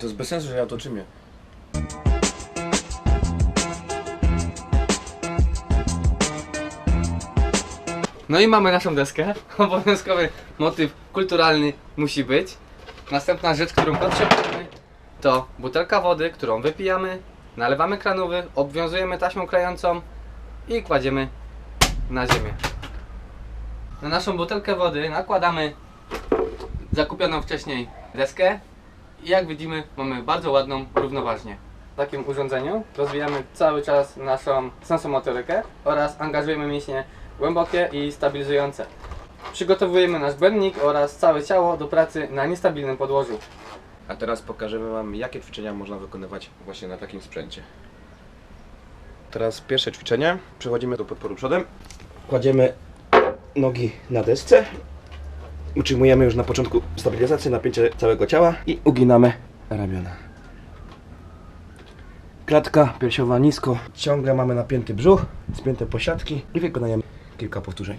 To jest bez sensu, że ja to czymię. No i mamy naszą deskę. Obowiązkowy motyw kulturalny musi być. Następna rzecz, którą potrzebujemy to butelka wody, którą wypijamy, nalewamy kranowy, obwiązujemy taśmą klejącą i kładziemy na ziemię. Na naszą butelkę wody nakładamy zakupioną wcześniej deskę i jak widzimy mamy bardzo ładną równoważnię. W takim urządzeniu rozwijamy cały czas naszą sensomotorykę oraz angażujemy mięśnie głębokie i stabilizujące. Przygotowujemy nasz błędnik oraz całe ciało do pracy na niestabilnym podłożu. A teraz pokażemy Wam, jakie ćwiczenia można wykonywać właśnie na takim sprzęcie. Teraz pierwsze ćwiczenie. Przechodzimy do podporu przodem. Kładziemy nogi na desce. Utrzymujemy już na początku stabilizację, napięcie całego ciała i uginamy ramiona. Klatka piersiowa nisko. Ciągle mamy napięty brzuch, spięte posiadki i wykonujemy kilka powtórzeń.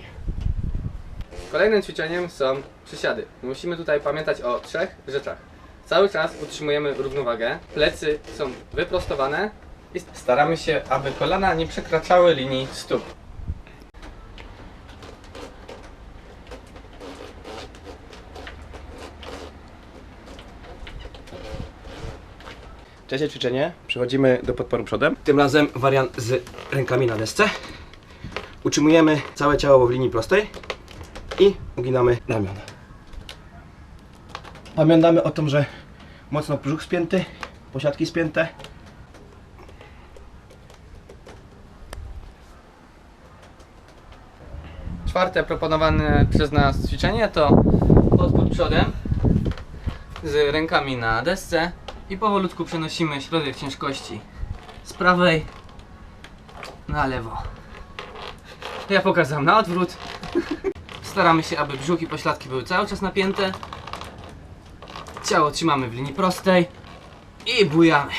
Kolejnym ćwiczeniem są przysiady. Musimy tutaj pamiętać o trzech rzeczach. Cały czas utrzymujemy równowagę, plecy są wyprostowane i staramy się, aby kolana nie przekraczały linii stóp. Trzecie ćwiczenie. Przechodzimy do podporu przodem. Tym razem wariant z rękami na desce. Utrzymujemy całe ciało w linii prostej i uginamy ramiona. Pamiętamy o tym, że mocno brzuch spięty, posiadki spięte. Czwarte proponowane przez nas ćwiczenie to podpór przodem z rękami na desce i powolutku przenosimy środek ciężkości z prawej na lewo. Ja pokazam na odwrót. Staramy się, aby brzuch i pośladki były cały czas napięte. Ciało trzymamy w linii prostej i bujamy.